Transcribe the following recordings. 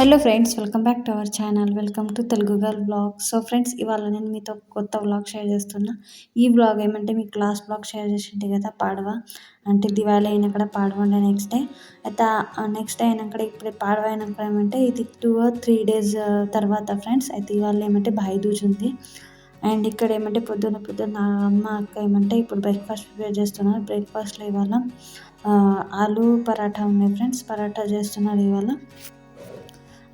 Hello friends welcome back to our channel welcome to Telugu girl blog so friends ఇవాళ నేను మీతో కొత్త blog share చేస్తున్నా. ఈ బ్లాగ్ ఏమంటే మీకు లాస్ట్ బ్లాగ్ షేర్ చేసింది కదా పాడవ. అంటే దివాళీ అయినాక పాడవ ఉండే నెక్స్ట్ డే అయితే నెక్స్ట్ డే అయినాక ఇప్పుడు పాడవ అయినాక ఏమంటే ఇది టూ త్రీ డేస్ తర్వాత ఫ్రెండ్స్ అయితే ఇవాళ ఏమంటే భాయిదూజ్ ఉంది. అండ్ ఇక్కడ ఏమంటే పొద్దున్న పొద్దున్న అమ్మ అక్క ఏమంటే ఇప్పుడు బ్రేక్ఫాస్ట్ ప్రిపేర్ చేస్తున్నారు. బ్రేక్ఫాస్ట్లో ఇవాళ ఆలు పరాఠా ఉన్నాయి ఫ్రెండ్స్ పరాఠా చేస్తున్నారు ఇవాళ.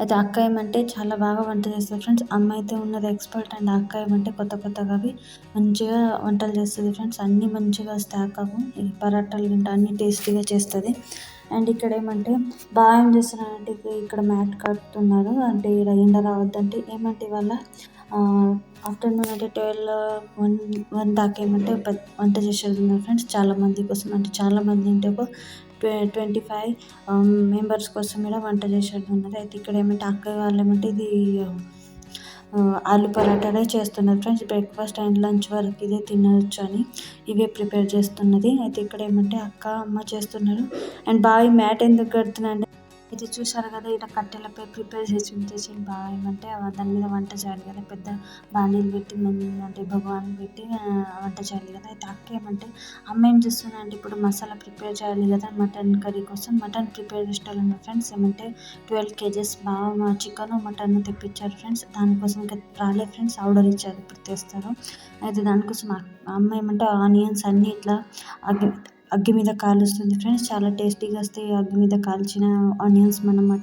అయితే అక్క ఏమంటే చాలా బాగా వంట చేస్తుంది ఫ్రెండ్స్. అమ్మ అయితే ఉన్నది ఎక్స్పర్ట్ అండ్ అక్క ఏమంటే కొత్త కొత్తగా అవి మంచిగా వంటలు చేస్తుంది ఫ్రెండ్స్. అన్నీ మంచిగా వస్తాయి అక్కకు. ఈ పరాటాలు గింట అన్నీ టేస్టీగా చేస్తుంది. అండ్ ఇక్కడ ఏమంటే బాగా ఏం చేస్తున్నారంటే ఇక్కడ మ్యాట్ కడుతున్నారు. అంటే ఇక్కడ ఎండ రావద్దంటే ఏమంటే ఇవాళ ఆఫ్టర్నూన్ అంటే ట్వెల్వ్ వన్ వన్ దాకా ఏమంటే వంట చేసేది ఉన్నారు ఫ్రెండ్స్. చాలా మంది కోసం అంటే చాలా మంది అంటే ఒక ట్వంటీ ఫైవ్ um, మెంబర్స్ కోసం కూడా వంట చేసేది ఉన్నది. అయితే ఇక్కడ ఏమంటే అక్కయ్య వాళ్ళు ఏమంటే ఇది um, uh, ఆలు పరాటానే చేస్తున్నారు ఫ్రెండ్స్. బ్రేక్ఫాస్ట్ అండ్ లంచ్ వరకు ఇదే తినవచ్చు అని ఇవే ప్రిపేర్ చేస్తున్నది. అయితే ఇక్కడ ఏమంటే అక్క అమ్మ చేస్తున్నారు. అండ్ బావి మ్యాట్ ఎందుకు కడుతున్నా అంటే ఇది చూసారు కదా ఇలా కట్టెలపై ప్రిపేర్ చేసి ఉంచేసి బాగా ఏమంటే దాని మీద వంట చేయాలి కదా పెద్ద బాణీలు పెట్టి అంటే భగవాన్ పెట్టి వంట చేయాలి కదా. అయితే అక్క ఏమంటే అమ్మ ఏం చేస్తున్నా అంటే ఇప్పుడు మసాలా ప్రిపేర్ చేయాలి కదా మటన్ కర్రీ కోసం మటన్ ప్రిపేర్ చేసేవాళ్ళు ఫ్రెండ్స్. ఏమంటే ట్వెల్వ్ కేజెస్ బాగా చికెన్ మటన్ తెప్పించారు ఫ్రెండ్స్ దానికోసం రాలే రాలేదు ఫ్రెండ్స్ ఆర్డర్ ఇచ్చారు ఇప్పుడు తెస్తారు. అయితే దానికోసం అమ్మ ఏమంటే ఆనియన్స్ అన్నీ ఇట్లా అగ్గి మీద కాలుస్తుంది. ఫ్రెండ్స్ చాలా టేస్టీగా వస్తాయి. అగ్గి మీద కాల్చిన ఆనియన్స్ మనం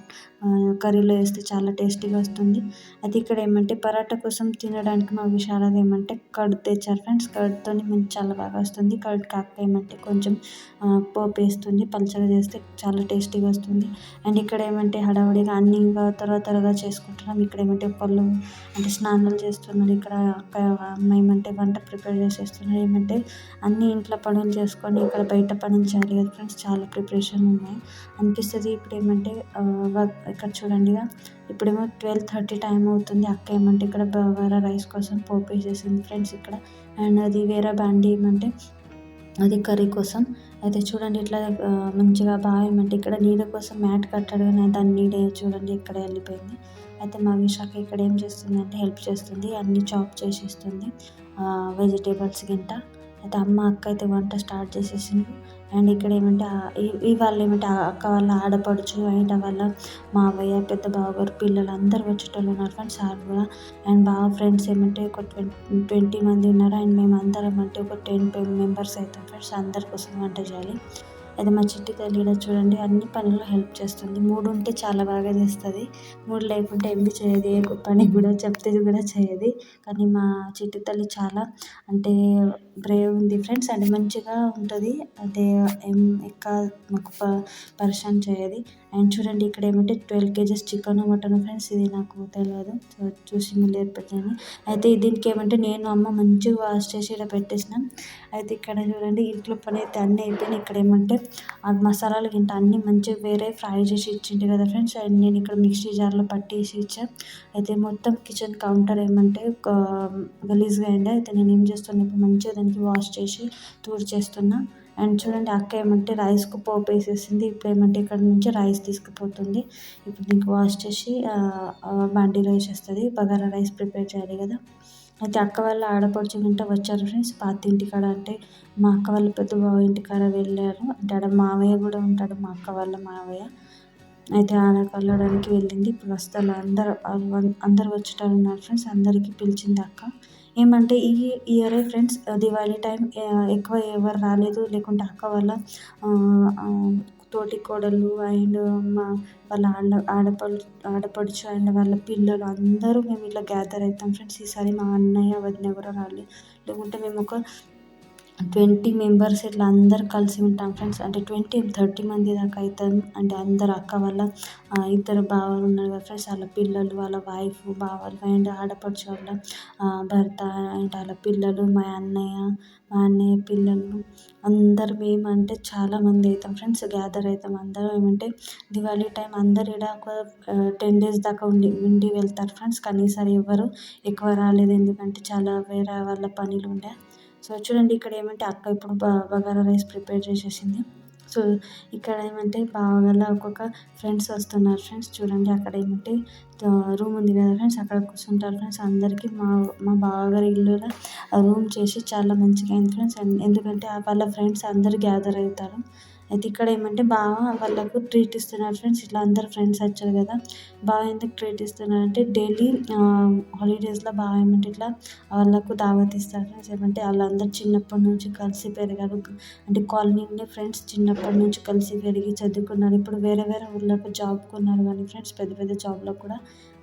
కర్రీలో వేస్తే చాలా టేస్టీగా వస్తుంది. అది ఇక్కడ ఏమంటే పరాటా కోసం తినడానికి మా విశాలది ఏమంటే కర్డ్ తెచ్చారు ఫ్రెండ్స్. కర్డ్తో మంచి చాలా బాగా వస్తుంది. కర్డ్ కాక ఏమంటే కొంచెం పోపు వేస్తుంది. పలచగా చేస్తే చాలా టేస్టీగా వస్తుంది. అండ్ ఇక్కడ ఏమంటే హడావుడిగా అన్ని ఇంకా త్వర త్వరగా చేసుకుంటున్నాం. ఇక్కడ ఏమంటే పళ్ళు అంటే స్నానాలు చేస్తున్నారు. ఇక్కడ అక్క ఏమంటే వంట ప్రిపేర్ చేసేస్తున్నారు. ఏమంటే అన్ని ఇంట్లో పనులు చేసుకొని ఇక్కడ బయట పనులు చేయాలి కదా ఫ్రెండ్స్. చాలా ప్రిపరేషన్ ఉన్నాయి. అనిపిస్తుంది ఇప్పుడు ఏమంటే ఇక్కడ చూడండి ఇప్పుడేమో ట్వెల్వ్ థర్టీ టైం అవుతుంది. అక్క ఏమంటే ఇక్కడ బగారా రైస్ కోసం పోపు వేసేసింది ఫ్రెండ్స్ ఇక్కడ. అండ్ అది వేరే బండి ఏమంటే అది కర్రీ కోసం. అయితే చూడండి ఇట్లా మంచిగా బాగా ఏమంటే ఇక్కడ నీడ కోసం మ్యాట్ కట్టాడు కానీ దాని నీడ చూడండి ఇక్కడ వెళ్ళిపోయింది. అయితే మా విశాఖ ఇక్కడ ఏం చేస్తుంది అంటే హెల్ప్ చేస్తుంది. అన్నీ చాప్ చేసేస్తుంది. వెజిటేబుల్స్ గింట అయితే అమ్మ అక్క అయితే వంట స్టార్ట్ చేసేసింది అండ్ ఇక్కడ ఏమంటే ఇవాళ వాళ్ళు ఏమంటే అక్క వాళ్ళ ఆడపడుచు అండ్ వాళ్ళ మావయ్య పెద్ద బావగారు పిల్లలు అందరు వచ్చేటోళ్ళు ఉన్నారు ఫ్రెండ్స్ సార్ కూడా. అండ్ బాగా ఫ్రెండ్స్ ఏమంటే ఒక ట్వంటీ ట్వంటీ మంది ఉన్నారు. అండ్ మేము అందరం అంటే ఒక టెన్ మెంబర్స్ అవుతాం ఫ్రెండ్స్ అందరి కోసం వంట చేయాలి. అది మా చిట్టి తల్లి కూడా చూడండి అన్ని పనుల్లో హెల్ప్ చేస్తుంది. మూడు ఉంటే చాలా బాగా చేస్తుంది. మూడు లేకుంటే ఎంపి చేయదు ఏ పని కూడా చెప్తే కూడా చేయదు. కానీ మా చిట్టి తల్లి చాలా అంటే బ్రేవ్ ఉంది ఫ్రెండ్స్. అండ్ మంచిగా ఉంటుంది. అంటే ఏం ఎక్కువ మాకు పరిశాన్ చేయదు. అండ్ చూడండి ఇక్కడ ఏమంటే twelve KGs chicken mutton friends. ఇది నాకు తెలియదు చూసి మళ్ళీ పెట్టాను అయితే దీనికి ఏమంటే నేను అమ్మ మంచిగా వాష్ చేసి ఇలా పెట్టేసినాం. అయితే ఇక్కడ చూడండి ఇంట్లో పని అయితే అన్నీ అయిపోయినాయి. ఇక్కడ ఏమంటే ఆ మసాలాలు గింట అన్నీ మంచిగా వేరే ఫ్రై చేసి ఇచ్చిండు కదా ఫ్రెండ్స్. అండ్ నేను ఇక్కడ మిక్సీ జార్లో పట్టేసి ఇచ్చా. అయితే మొత్తం కిచెన్ కౌంటర్ ఏమంటే గలీజ్గా అయింది. అయితే నేను ఏం చేస్తాను ఇప్పుడు మంచిగా దానికి వాష్ చేసి చేస్తున్నా? అండ్ చూడండి అక్క ఏమంటే రైస్కు పోపు వేసేసింది. ఇప్పుడు ఏమంటే ఇక్కడ నుంచి రైస్ తీసుకుపోతుంది. ఇప్పుడు దీనికి వాష్ చేసి బండిలో వేసేస్తుంది. బగారా రైస్ ప్రిపేర్ చేయాలి కదా. అయితే అక్క వాళ్ళ ఆడపడుచు వెంట వచ్చారు ఫ్రెండ్స్. పాత ఇంటికాడ అంటే మా అక్క వాళ్ళ పెద్ద బావ ఇంటికాడ వెళ్ళారు. అంటే ఆడ మావయ్య కూడా ఉంటాడు మా అక్క వాళ్ళ మావయ్య. అయితే ఆడ కలవడానికి వెళ్ళింది. ఇప్పుడు వస్తారు అందరు అందరు వచ్చేటారు ఉన్నారు ఫ్రెండ్స్. అందరికీ పిలిచింది అక్క. ఏమంటే ఈ ఇయరే ఫ్రెండ్స్ దివాళీ టైం ఎక్కువ ఎవరు రాలేదు. లేకుంటే అక్క వాళ్ళ తోటి కోడలు అండ్ మా వాళ్ళ ఆడ ఆడపడు ఆడపడుచు అండ్ వాళ్ళ పిల్లలు అందరూ మేము ఇట్లా గ్యాదర్ అవుతాం ఫ్రెండ్స్. ఈసారి మా అన్నయ్య వదిన కూడా రాలేదు లేకుంటే మేము ఒక ట్వంటీ మెంబర్స్ ఇట్లా అందరు కలిసి ఉంటాం ఫ్రెండ్స్. అంటే ట్వంటీ థర్టీ మంది దాకా అవుతాం అంటే అందరు అక్క వాళ్ళ ఇద్దరు బావలు ఉన్నారు కదా ఫ్రెండ్స్. వాళ్ళ పిల్లలు వాళ్ళ వైఫ్ బావలు అండ్ ఆడపడుచు వాళ్ళ భర్త అండ్ వాళ్ళ పిల్లలు మా అన్నయ్య మా అన్నయ్య పిల్లలు. అందరు మేము అంటే చాలామంది అవుతాం ఫ్రెండ్స్. గ్యాదర్ అవుతాం అందరం. ఏమంటే దివాళీ టైం అందరు ఈడ ఒక టెన్ డేస్ దాకా ఉండి ఉండి వెళ్తారు ఫ్రెండ్స్. కానీ ఈసారి ఎవరు ఎక్కువ రాలేదు. ఎందుకంటే చాలా వేరే వాళ్ళ పనులు ఉండే. సో చూడండి ఇక్కడ ఏమంటే అక్క ఇప్పుడు బగారా రైస్ ప్రిపేర్ చేసేసింది. సో ఇక్కడ ఏమంటే బాగా ఒక్కొక్క ఫ్రెండ్స్ వస్తున్నారు ఫ్రెండ్స్. చూడండి అక్కడ ఏమంటే రూమ్ ఉంది కదా ఫ్రెండ్స్. అక్కడ కూర్చుంటారు ఫ్రెండ్స్. అందరికీ మా మా బావగారి ఇల్లులో రూమ్ చేసి చాలా మంచిగా అయింది ఫ్రెండ్స్. ఎందుకంటే వాళ్ళ ఫ్రెండ్స్ అందరు గ్యాదర్ అవుతారు. అయితే ఇక్కడ ఏమంటే బాగా వాళ్ళకు ట్రీట్ ఇస్తున్నారు ఫ్రెండ్స్ ఇట్లా అందరు ఫ్రెండ్స్ వచ్చారు కదా. బాగా ఎందుకు ట్రీట్ ఇస్తున్నారు అంటే డైలీ హాలిడేస్లో బాగా ఏమంటే ఇట్లా వాళ్ళకు దావత్ ఇస్తారు ఫ్రెండ్స్ ఏమంటే వాళ్ళందరూ చిన్నప్పటి నుంచి కలిసి పెరిగారు. అంటే కాలనీ ఫ్రెండ్స్ చిన్నప్పటి నుంచి కలిసి పెరిగి చదువుకున్నారు. ఇప్పుడు వేరే వేరే ఊళ్ళకు జాబ్కి ఉన్నారు కానీ ఫ్రెండ్స్ పెద్ద పెద్ద జాబ్లో కూడా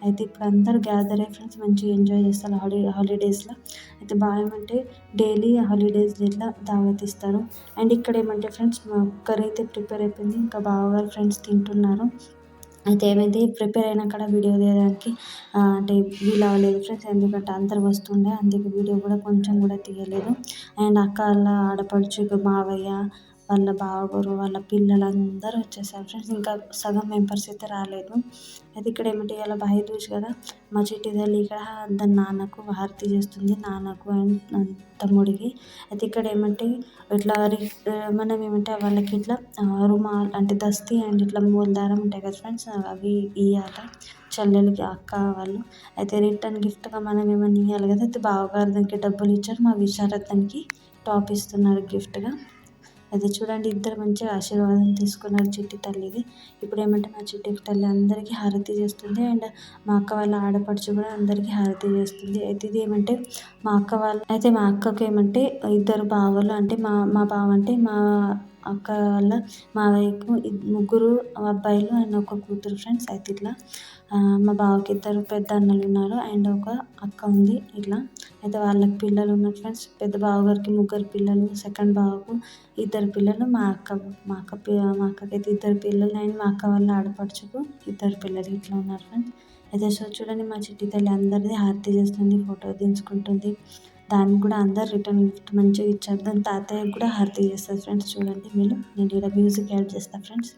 అయితే ఇప్పుడు అందరు గ్యాదర్ అయ్యి ఫ్రెండ్స్ మంచిగా ఎంజాయ్ చేస్తారు హాలి హాలిడేస్లో అయితే బాగా ఏమంటే డైలీ హాలిడేస్ ఇట్లా దావత్ ఇస్తారు. అండ్ ఇక్కడ ఏమంటే ఫ్రెండ్స్ కర్రీ అయితే ప్రిపేర్ అయిపోయింది. ఇంకా బావగారు ఫ్రెండ్స్ తింటున్నారు. అయితే ఏమైంది? ప్రిపేర్ అయినా కూడా వీడియో తీయడానికి అంటే వీలు అవ్వలేదు ఫ్రెండ్స్ ఎందుకంటే అందరు వస్తుండే. అందుకే వీడియో కూడా కొంచెం కూడా తీయలేదు. అండ్ అక్క వాళ్ళ ఆడపడుచు మావయ్య వాళ్ళ బావగారు వాళ్ళ పిల్లలందరూ వచ్చేసారు ఫ్రెండ్స్. ఇంకా సగం మెంబర్స్ అయితే రాలేదు. అయితే ఇక్కడ ఏమిటి ఇలా బాయి దూసి కదా మా చిట్టి తల్లి ఇక్కడ దాని నాన్నకు హారతి చేస్తుంది. నాన్నకు అండ్ తమ్ముడికి అయితే ఇక్కడ ఏమంటే ఇట్లా మనం ఏమంటే వాళ్ళకి ఇట్లా రుమాల్ అంటే దస్తీ అండ్ ఇట్లా మూలదారం ఉంటాయి కదా ఫ్రెండ్స్ అవి ఇవ్వాలి చెల్లెలకి అక్క వాళ్ళు. అయితే రిటర్న్ గిఫ్ట్గా మనం ఏమైనా ఇవ్వాలి కదా అయితే బావగారు దానికి డబ్బులు ఇచ్చారు. మా విశారదానికి టాప్ ఇస్తున్నారు గిఫ్ట్గా. అయితే చూడండి ఇద్దరు మంచిగా ఆశీర్వాదం తీసుకున్నారు చిట్టి తల్లిది. ఇప్పుడు ఏమంటే మా చిట్టి తల్లి అందరికీ హారతి చేస్తుంది అండ్ మా అక్క వాళ్ళ ఆడపడుచు కూడా అందరికీ హారతి చేస్తుంది. అయితే ఇది ఏమంటే మా అక్క వాళ్ళ అయితే మా అక్కకి ఏమంటే ఇద్దరు బావలు అంటే మా మా బావ అంటే మా అక్క వాళ్ళ మావయ్యకు ముగ్గురు అబ్బాయిలు అండ్ ఒక కూతురు ఫ్రెండ్స్. అయితే ఇట్లా మా బావకి ఇద్దరు పెద్ద అన్నలు ఉన్నారు. అండ్ ఒక అక్క ఉంది ఇట్లా. అయితే వాళ్ళకి పిల్లలు ఉన్నారు ఫ్రెండ్స్. పెద్ద బావగారికి ముగ్గురు పిల్లలు సెకండ్ బావకు ఇద్దరు పిల్లలు మా అక్క మా అక్క మా అక్కకైతే ఇద్దరు పిల్లలు అండ్ మా అక్క వాళ్ళ ఆడపడుచుకు ఇద్దరు పిల్లలు ఇట్లా ఉన్నారు ఫ్రెండ్స్. అయితే సో చూడండి మా చిట్టి తల్లి అందరిది హారతి చేస్తుంది ఫోటో దించుకుంటుంది. దానికి కూడా అందరు రిటర్న్ గిఫ్ట్ మంచిగా ఇచ్చారు. దాని తాతయ్యకి కూడా హారతి చేస్తారు ఫ్రెండ్స్. చూడండి మీరు. నేను ఇక్కడ మ్యూజిక్ యాడ్ చేస్తాను ఫ్రెండ్స్.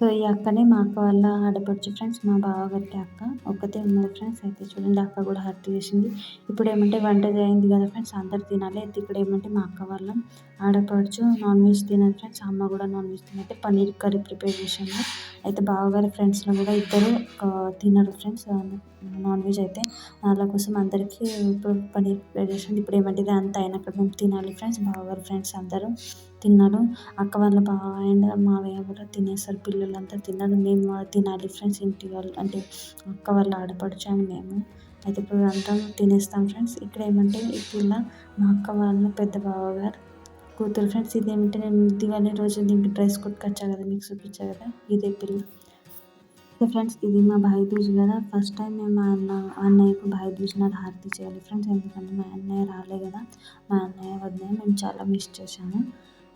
సో ఈ అక్కనే మా అక్క వాళ్ళ ఆడపడుచు ఫ్రెండ్స్ మా బావగారికి అక్క ఒక్కతే ఉన్నది ఫ్రెండ్స్. అయితే చూడండి అక్క కూడా హర్ట్ చేసింది. ఇప్పుడు ఏమంటే వంట అయింది కదా ఫ్రెండ్స్ అందరు తినాలి. అయితే ఇక్కడ ఏమంటే మా అక్క వాళ్ళ ఆడపడుచు నాన్ వెజ్ తినాలి ఫ్రెండ్స్. అమ్మ కూడా నాన్ వెజ్ తినైతే పన్నీర్ కర్రీ ప్రిపేర్ చేసింది. అయితే బావగారి ఫ్రెండ్స్లో కూడా ఇద్దరు తినరు ఫ్రెండ్స్. నాన్ వెజ్ అయితే వాళ్ళ కోసం అందరికీ ఇప్పుడు పన్నీర్ ప్రిపేర్ చేసింది. ఇప్పుడు ఏమంటే అంత అంతా మేము తినాలి ఫ్రెండ్స్ బావగారి ఫ్రెండ్స్ అందరూ. తిన్నారు అక్క వాళ్ళ బావ అండ్ మావయ్య కూడా తినేసారు. పిల్లలంతా తిన్నారు. మేము తినాలి ఫ్రెండ్స్. ఇంటి వాళ్ళు అంటే అక్క వాళ్ళ ఆడపడుచు అండ్ మేము అయితే ఇప్పుడు అంతా తినేస్తాం ఫ్రెండ్స్. ఇక్కడ ఏమంటే ఈ పిల్ల మా అక్క వాళ్ళ పెద్ద బావగారు కూతురు ఫ్రెండ్స్. ఇది నేను దివాళీ రోజు దీనికి డ్రెస్ కొట్టుకొచ్చా కదా మీకు చూపించా కదా? ఇదే పిల్ల. ఫ్రెండ్స్ ఇది మా భాయ్ దూజ్ కదా. ఫస్ట్ టైం మేము మా అన్న అన్నయ్యకు భాయ్ దూజ్ నాడు హారతి చేయాలి ఫ్రెండ్స్. ఎందుకంటే మా అన్నయ్య రాలే కదా. మా అన్నయ్య వద్దనే మేము చాలా మిస్ చేశాము.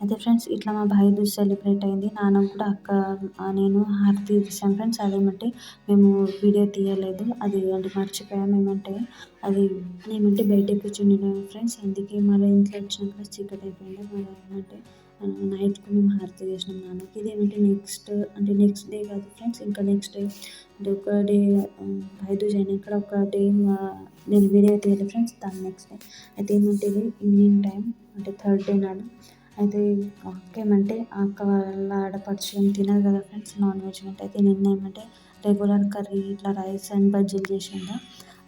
అయితే ఫ్రెండ్స్ ఇట్లా మా భాయ్ దూజ్ సెలబ్రేట్ అయింది. నాన్న కూడా అక్క నేను హారతి తీసాను ఫ్రెండ్స్. అదేమంటే మేము వీడియో తీయలేదు. అది అంటే మర్చిపోయాము ఏమంటే అది నేమంటే బయట కూర్చుండినాము ఫ్రెండ్స్. అందుకే మళ్ళీ ఇంట్లో వచ్చినాక చీకటి అయిపోయింది. మళ్ళీ ఏమంటే నైట్కి మేము హారతి చేసినాం నాన్నకి. ఇదేమంటే నెక్స్ట్ అంటే నెక్స్ట్ డే కాదు ఫ్రెండ్స్ ఇంకా నెక్స్ట్ డే అంటే ఒక డే బైదూజ్ అయినాక ఒక డే నేను వీడియో తీయాలి ఫ్రెండ్స్. దాని నెక్స్ట్ డే. అయితే ఏమంటే ఇది ఈవినింగ్ టైం అంటే థర్డ్ డే నాడు అయితే అక్క ఏమంటే అక్క వాళ్ళ ఆడపడుచు ఏం తినదు కదా ఫ్రెండ్స్ నాన్ వెజ్ అంటే. అయితే నిన్న ఏమంటే రెగ్యులర్ కర్రీ ఇట్లా రైస్ అండ్ బజ్జీలు చేసిండే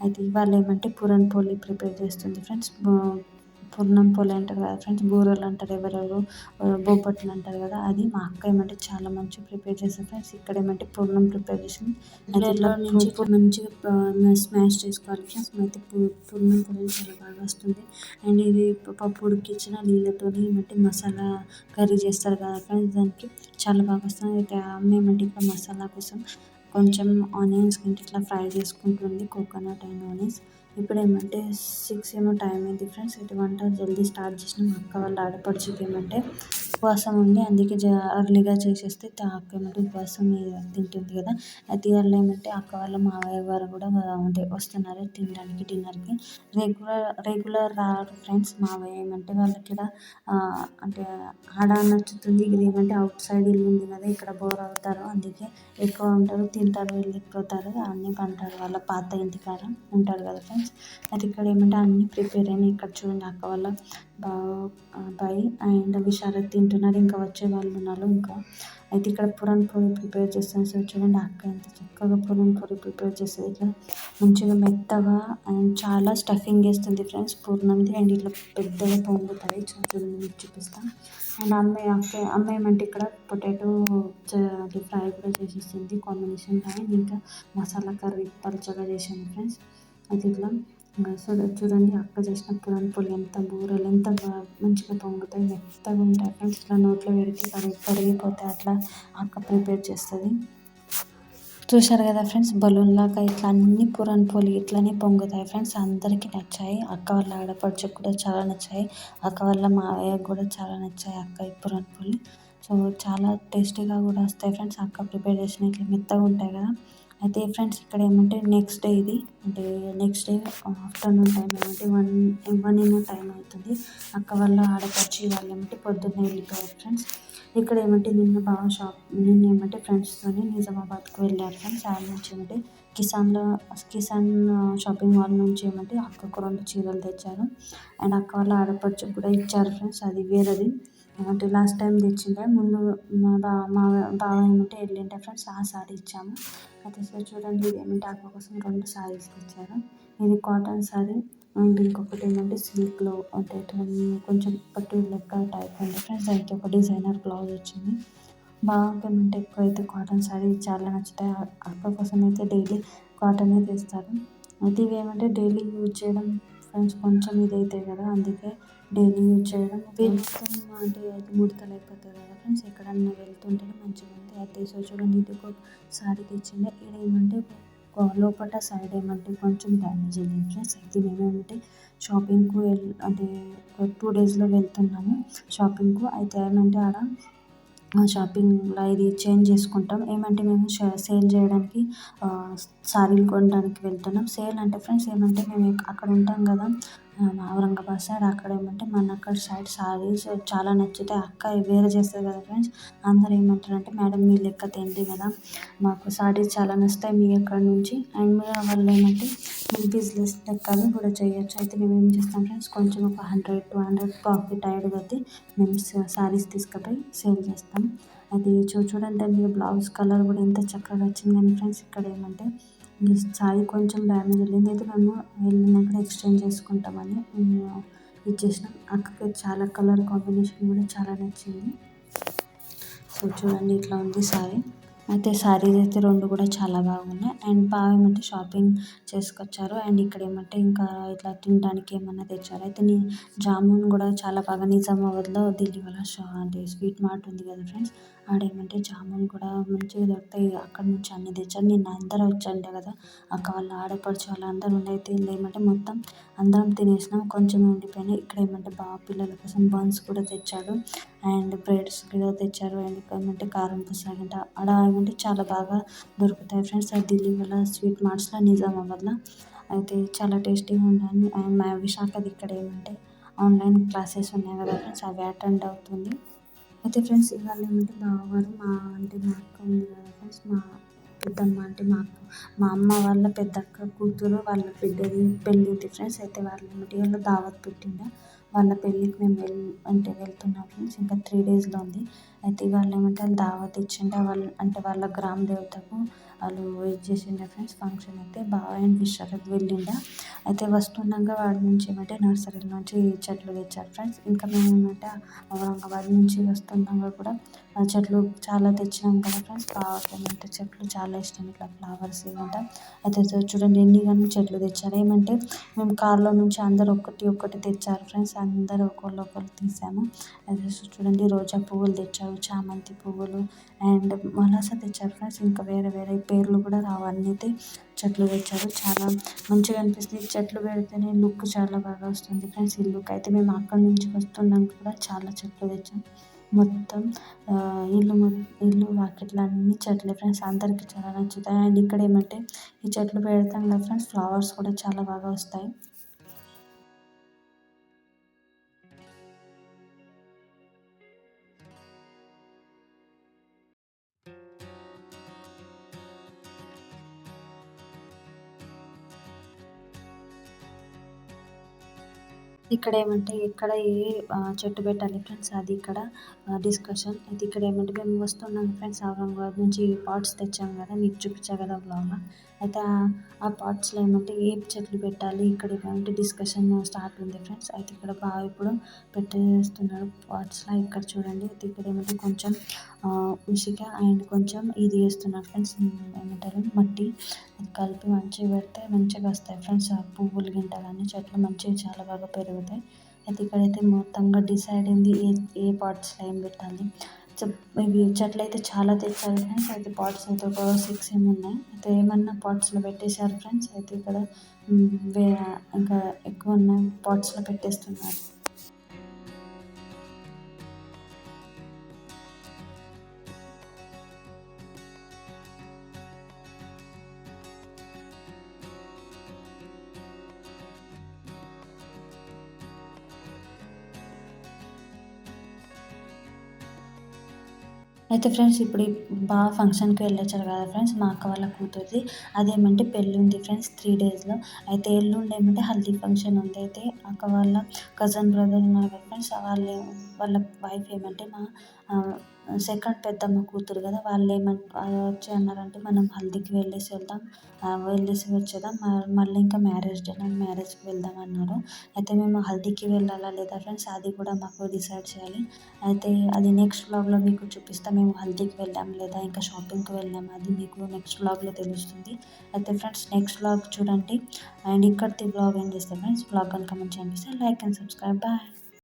అయితే ఇవాళ ఏమంటే పూరన్ పోలి ప్రిపేర్ చేస్తుంది ఫ్రెండ్స్. పూర్ణం పోలి అంటారు కదా ఫ్రెండ్స్ బూరెలు అంటారు ఎవరెవరు బొబ్బట్లు అంటారు కదా అది మా అక్క ఏమంటే చాలా మంచిగా ప్రిపేర్ చేస్తుంది ఫ్రెండ్స్ ఇక్కడ ఏమంటే పూర్ణం ప్రిపేర్ చేసింది. మంచిగా స్మాష్ చేసుకోవాలి ఫ్రెండ్స్ అయితే పూర్ణం పోలి చాలా బాగా వస్తుంది. అండ్ ఇది పప్పు ఉడికించిన నీళ్ళతో ఏమంటే మసాలా కర్రీ చేస్తారు కదా ఫ్రెండ్స్ దానికి చాలా బాగా వస్తుంది. అయితే అమ్మ ఏమంటే ఇక్కడ మసాలా కోసం కొంచెం ఆనియన్స్ ఇట్లా ఫ్రై చేసుకుంటుంది. కోకోనట్ అండ్ ఆనియన్స్ ఇప్పుడు ఏమంటే సిక్స్ ఏమో టైం అయింది ఫ్రెండ్స్. అయితే వంట జల్దీ స్టార్ట్ చేసినాం అక్క వాళ్ళ ఆడపడుచుకి ఏమంటే ఉపవాసం ఉంది అందుకే జ అర్లీగా చేసేస్తే అక్క ఏమంటే ఉపవాసం తింటుంది కదా. అయితే ఇవాళ ఏమంటే అక్క వాళ్ళ మావయ్య గారు కూడా అంటే వస్తున్నారు తినడానికి డిన్నర్కి రెగ్యులర్ రెగ్యులర్ రారు ఫ్రెండ్స్. మావయ్య ఏమంటే వాళ్ళకి ఇక్కడ అంటే ఆడ నచ్చుతుంది ఇది ఏమంటే అవుట్ సైడ్ ఇల్లు ఉంది కదా ఇక్కడ బోర్ అవుతారు. అందుకే ఎక్కువ ఉంటారు తింటారు వెళ్ళిపోతారు. అన్నీ పంటారు. వాళ్ళ పాత ఇంటికాడ ఉంటారు కదా ఫ్రెండ్స్. అది ఇక్కడ ఏమంటే అన్నీ ప్రిపేర్ అయినాయి. ఇక్కడ చూడండి అక్క వాళ్ళ బావ అబ్బాయి అండ్ విశారద్ తింటున్నారు. ఇంకా వచ్చే వాళ్ళు ఉన్నారు. ఇంకా అయితే ఇక్కడ పురాణ్ పూరి ప్రిపేర్ చేస్తాను సో చూడండి అక్క ఎంత చక్కగా పురాణ్ పూరి ప్రిపేర్ చేస్తుంది. ఇట్లా మంచిగా మెత్తగా అండ్ చాలా స్టఫింగ్ వేస్తుంది ఫ్రెండ్స్. పూర్ణంది అండ్ ఇట్లా పెద్దగా పొంగుతాయి. చూడండి మీకు చూపిస్తాను అండ్ అమ్మాయి అక్క అమ్మాయి ఏమంటే ఇక్కడ పొటాటో అది ఫ్రై కూడా చేసేసింది కాంబినేషన్ అండ్ ఇంకా మసాలా కర్రీ పలుచగా చేశాను ఫ్రెండ్స్. అది ఇట్లా సో చూడండి అక్క చేసిన పురాణ పొలి ఎంత బూరెలు ఎంత బాగా మంచిగా పొంగుతాయి మెత్తగా ఉంటాయి ఫ్రెండ్స్. ఇట్లా నోట్లో పెడితే కరిగి కరిగిపోతాయి అట్లా అక్క ప్రిపేర్ చేస్తుంది. చూశారు కదా ఫ్రెండ్స్ బలూన్ లాగా ఇట్లా అన్ని పురాణ పోలి ఇట్లానే పొంగుతాయి ఫ్రెండ్స్. అందరికీ నచ్చాయి. అక్క వాళ్ళ ఆడపడుచుకు కూడా చాలా నచ్చాయి. అక్క వాళ్ళ మావయ్యకు కూడా చాలా నచ్చాయి అక్క ఈ పురాణ పోలి. సో చాలా టేస్టీగా కూడా వస్తాయి ఫ్రెండ్స్. అక్క ప్రిపేర్ చేసిన ఇట్లా మెత్తగా ఉంటాయి కదా. అయితే ఫ్రెండ్స్ ఇక్కడ ఏమంటే నెక్స్ట్ డే ఇది. అంటే నెక్స్ట్ డే ఆఫ్టర్నూన్ టైం ఏమంటే వన్ వన్ ఏమో టైం అవుతుంది. అక్క వాళ్ళ ఆడపడిచి వాళ్ళు ఏమంటే పొద్దున్నే వెళ్ళిపోయారు ఫ్రెండ్స్. ఇక్కడ ఏమంటే నిన్న బాగా షాప్ నిన్న ఏమంటే ఫ్రెండ్స్తోని నిజామాబాద్కు వెళ్ళారు ఫ్రెండ్స్. ఆడ నుంచి ఏమంటే కిసాన్లో కిసాన్ షాపింగ్ మాల్ నుంచి ఏమంటే అక్కకు రెండు చీరలు తెచ్చారు. అండ్ అక్క వాళ్ళ ఆడపడుచు కూడా ఇచ్చారు ఫ్రెండ్స్. అది వేరేది. అంటే లాస్ట్ టైం తెచ్చిండే. ముందు మా బా మా బావ ఏమంటే వెళ్ళిండే ఫ్రెండ్స్ ఆ సారీ ఇచ్చాము. అయితే సో చూడండి ఇది ఏమంటే అక్క కోసం రెండు సారీస్ ఇచ్చారు ఇది కాటన్ సారీ అండ్ ఇంకొకటి ఏంటంటే సిల్క్లో అంటే కొంచెం పట్టు లెక్క టైప్ ఉంది. ఫ్రెండ్స్ దానికి ఒక డిజైనర్ బ్లౌజ్ వచ్చింది. బాగా ఏమంటే ఎక్కువ అయితే కాటన్ సారీ చాలా నచ్చుతాయి. అక్క కోసం అయితే డైలీ కాటనే తెస్తారు. అయితే ఇవి ఏమంటే డైలీ యూజ్ చేయడం ఫ్రెండ్స్ కొంచెం ఇది అవుతాయి కదా అందుకే డైలీ యూజ్ చేయడం. మొత్తం అంటే అది ముడతలు అయిపోతాయి కదా ఫ్రెండ్స్. ఎక్కడన్నా వెళ్తుంటేనే మంచిగా ఉంది. అది తీసి చూడండి ఇది ఒక సారీ తెచ్చిండే ఇక్కడ ఏమంటే లోపల సైడ్ ఏమంటే కొంచెం డ్యామేజ్ అయింది ఫ్రెండ్స్. అయితే మేము షాపింగ్కు వెళ్ అంటే టూ డేస్లో వెళ్తున్నాము షాపింగ్కు. అయితే ఏమంటే ఆడ షాపింగ్లో ఇది చేంజ్ చేసుకుంటాం. ఏమంటే మేము సేల్ చేయడానికి సారీలు కొనడానికి వెళ్తున్నాం. సేల్ అంటే ఫ్రెండ్స్ ఏమంటే మేము అక్కడ ఉంటాం కదా ఔరంగాబాద్ సైడ్ అక్కడ ఏమంటే మన అక్కడ సైడ్ సారీస్ చాలా నచ్చుతాయి. అక్క వేరే చేస్తుంది కదా ఫ్రెండ్స్ అందరు ఏమంటారంటే మేడం మీ లెక్క తేండి కదా. మాకు సారీస్ చాలా నచ్చుతాయి మీ అక్కడ నుంచి. అండ్ మీ వాళ్ళు ఏమంటే మీరు బిజినెస్ లెక్కలు కూడా చేయొచ్చు. అయితే మేము ఏం చేస్తాం ఫ్రెండ్స్ కొంచెం ఒక హండ్రెడ్ టూ హండ్రెడ్ ప్రాఫిట్ అయ్యేది అయితే మేము సారీస్ తీసుకుపోయి సేల్ చేస్తాం. అది చూ చూడండి మీరు బ్లౌజ్ కలర్ కూడా ఎంత చక్కగా వచ్చింది కానీ ఫ్రెండ్స్ ఇక్కడ ఏమంటే సారీ కొంచెం డ్యామేజ్ వెళ్ళింది. అయితే మేము వెళ్ళినప్పుడు ఎక్స్చేంజ్ చేసుకుంటామని ఇచ్చేసినాం. అక్కకి చాలా కలర్ కాంబినేషన్ కూడా చాలా నచ్చింది. సో చూడండి ఇట్లా ఉంది సారీ అయితే సారీస్ అయితే రెండు కూడా చాలా బాగున్నాయి. అండ్ బాగా ఏమంటే షాపింగ్ చేసుకొచ్చారు. అండ్ ఇక్కడ ఏమంటే ఇంకా ఇట్లా తినడానికి ఏమన్నా తెచ్చారు. అయితే నేను జామున్ కూడా చాలా బాగా నిజామాబాద్లో ఢిల్లీ వాళ్ళ షా అంటే స్వీట్ మార్ట్ ఉంది కదా ఫ్రెండ్స్ ఆడ ఏమంటే జామున్ కూడా మంచిగా దొరుకుతాయి. అక్కడ నుంచి అన్ని తెచ్చారు. నేను అందరూ వచ్చండే కదా. అక్క వాళ్ళ ఆడపడుచు వాళ్ళు అందరూ అయితే ఏమంటే మొత్తం అందరం తినేసినాం. కొంచెం ఉండిపోయినాయి. ఇక్కడ ఏమంటే బాగా పిల్లల కోసం బన్స్ కూడా తెచ్చాడు అండ్ బ్రెడ్స్ కూడా తెచ్చారు. అండ్ ఏమంటే కారం పూస అక్కడ ఏమంటే చాలా బాగా దొరుకుతాయి ఫ్రెండ్స్. అది ఢిల్లీ వల్ల స్వీట్ మార్ట్స్లో నిజామాబాద్లో అయితే చాలా టేస్టీగా ఉండాలి. అండ్ మా విశాఖది ఇక్కడ ఏమంటే ఆన్లైన్ క్లాసెస్ ఉన్నాయి కదా ఫ్రెండ్స్ అవి అటెండ్ అవుతుంది. అయితే ఫ్రెండ్స్ ఇవాళ ఏమంటే బావగారు మా అంటే మా అక్క ఉంది కదా ఫ్రెండ్స్. మా పెద్దమ్మ అంటే మా అక్క. మా అమ్మ వాళ్ళ పెద్దక్క కూతురు వాళ్ళ బిడ్డది పెళ్ళి ఉంది ఫ్రెండ్స్. అయితే వాళ్ళ ఏమిటి వాళ్ళు దావత్ పెట్టిండే వాళ్ళ పెళ్ళికి మేము వెళ్ అంటే వెళ్తున్నాం ఫ్రెండ్స్ ఇంకా త్రీ డేస్లో ఉంది. అయితే వాళ్ళు ఏమంటే వాళ్ళు దావత్ ఇచ్చిండే వాళ్ళు అంటే వాళ్ళ గ్రామ దేవతకు వాళ్ళు వెయిట్ చేసిండే ఫ్రెండ్స్ ఫంక్షన్ అయితే బావ అండ్ విశారద్ వెళ్ళిండే. అయితే వస్తుండగా వాడి నుంచి ఏమంటే నర్సరీ నుంచి చెట్లు తెచ్చారు ఫ్రెండ్స్ ఇంకా మేము ఏమంటే ఔరంగాబాద్ నుంచి వస్తుండగా కూడా చెట్లు చాలా తెచ్చినాం కదా ఫ్రెండ్స్ అంటే చెట్లు చాలా ఇష్టం. ఇట్లా ఫ్లవర్స్ ఏమంట అయితే చూడండి ఎన్ని కానీ చెట్లు తెచ్చారు. ఏమంటే మేము కార్లో నుంచి అందరు ఒక్కటి ఒక్కటి తెచ్చారు ఫ్రెండ్స్ అందరూ ఒకళ్ళు ఒకళ్ళు తీసాము. అయితే చూడండి రోజా పువ్వులు తెచ్చారు చామంతి పువ్వులు అండ్ మలాస తెచ్చారు ఫ్రెండ్స్ ఇంకా వేరే వేరే పేర్లు కూడా రావు. అయితే చెట్లు తెచ్చారు. చాలా మంచిగా అనిపిస్తుంది. చెట్లు పెడితేనే లుక్ చాలా బాగా వస్తుంది ఫ్రెండ్స్ ఈ లుక్ అయితే మేము అక్కడి నుంచి వస్తున్నాం కూడా. చాలా చెట్లు తెచ్చాం. మొత్తం ఇల్లు ఇల్లు వాకిట్లు అన్ని చెట్లే ఫ్రెండ్స్ అందరికీ చాలా నచ్చుతాయి. అండ్ ఇక్కడ ఏమంటే ఈ చెట్లు పెడతాం కదా ఫ్రెండ్స్ ఫ్లవర్స్ కూడా చాలా బాగా వస్తాయి. ఇక్కడ ఏమంటే ఎక్కడ ఏ చెట్టు పెట్టాలి ఫ్రెండ్స్ అది ఇక్కడ డిస్కషన్ అయితే ఇక్కడ ఏమంటే మేము వస్తున్నాం ఫ్రెండ్స్ ఔరంగాబాద్ నుంచి పాట్స్ తెచ్చాం కదా మీకు చూపించా కదా బ్లాగ్లో అయితే ఆ పార్ట్స్లో ఏమంటే ఏ చెట్లు పెట్టాలి ఇక్కడ ఏమంటే డిస్కషన్ స్టార్ట్ ఉంది ఫ్రెండ్స్ అయితే ఇక్కడ బాగా ఇప్పుడు పెట్టేస్తున్నాడు పార్ట్స్లో ఇక్కడ చూడండి అయితే ఇక్కడ ఏమంటే కొంచెం ఉసిక అండ్ కొంచెం ఇది వేస్తున్నారు ఫ్రెండ్స్ ఏమంటారు? మట్టి అది కలిపి మంచిగా పెడితే మంచిగా వస్తాయి ఫ్రెండ్స్ ఆ పువ్వులు గింటలు చెట్లు మంచిగా చాలా బాగా పెరుగుతాయి. అయితే ఇక్కడైతే మొత్తంగా డిసైడ్ అయింది ఏ ఏ పార్ట్స్లో ఏం పెట్టాలి. ఇవి చెట్లు అయితే చాలా తెచ్చారు ఫ్రెండ్స్ అయితే పాట్స్ అయితే ఒక సిక్స్ ఏమి ఉన్నాయి. అయితే ఏమన్నా పాట్స్లో పెట్టేశారు ఫ్రెండ్స్ అయితే ఇక్కడ ఇంకా ఎక్కువ ఉన్నాయి పాట్స్లో పెట్టేస్తున్నారు. అయితే ఫ్రెండ్స్ ఇప్పుడు బాగా ఫంక్షన్కి వెళ్ళొచ్చారు కదా ఫ్రెండ్స్ మా అక్క వాళ్ళ కూతురిది. అదేమంటే పెళ్ళి ఉంది ఫ్రెండ్స్ త్రీ డేస్లో. అయితే ఎల్లుండి ఏమంటే హల్దీ ఫంక్షన్ ఉంది. అయితే అక్క వాళ్ళ కజన్ బ్రదర్ ఉన్నారు కదా ఫ్రెండ్స్ వాళ్ళ వాళ్ళ వైఫ్ ఏమంటే మా సెకండ్ పెద్దమ్మ కూతురు కదా వాళ్ళు ఏమంటారు వచ్చి అన్నారంటే మనం హల్దీకి వెళ్ళేసి వెళ్దాం వెళ్ళేసి వచ్చేద్దాం మళ్ళీ ఇంకా మ్యారేజ్ డే మ్యారేజ్కి వెళ్దాం అన్నారు. అయితే మేము హల్దీకి వెళ్ళాలా లేదా ఫ్రెండ్స్ అది కూడా మాకు డిసైడ్ చేయాలి. అయితే అది నెక్స్ట్ బ్లాగ్లో మీకు చూపిస్తాం మేము హల్దీకి వెళ్ళాం లేదా ఇంకా షాపింగ్కి వెళ్ళాం అది మీకు నెక్స్ట్ బ్లాగ్లో తెలుస్తుంది. అయితే ఫ్రెండ్స్ నెక్స్ట్ బ్లాగ్ చూడండి. అండ్ ఇక్కడిది బ్లాగ్ ఏం చేస్తే ఫ్రెండ్స్ బ్లాగ్ కనుక మంచి అనిపిస్తే లైక్ అండ్ సబ్స్క్రైబ్ బాయ్.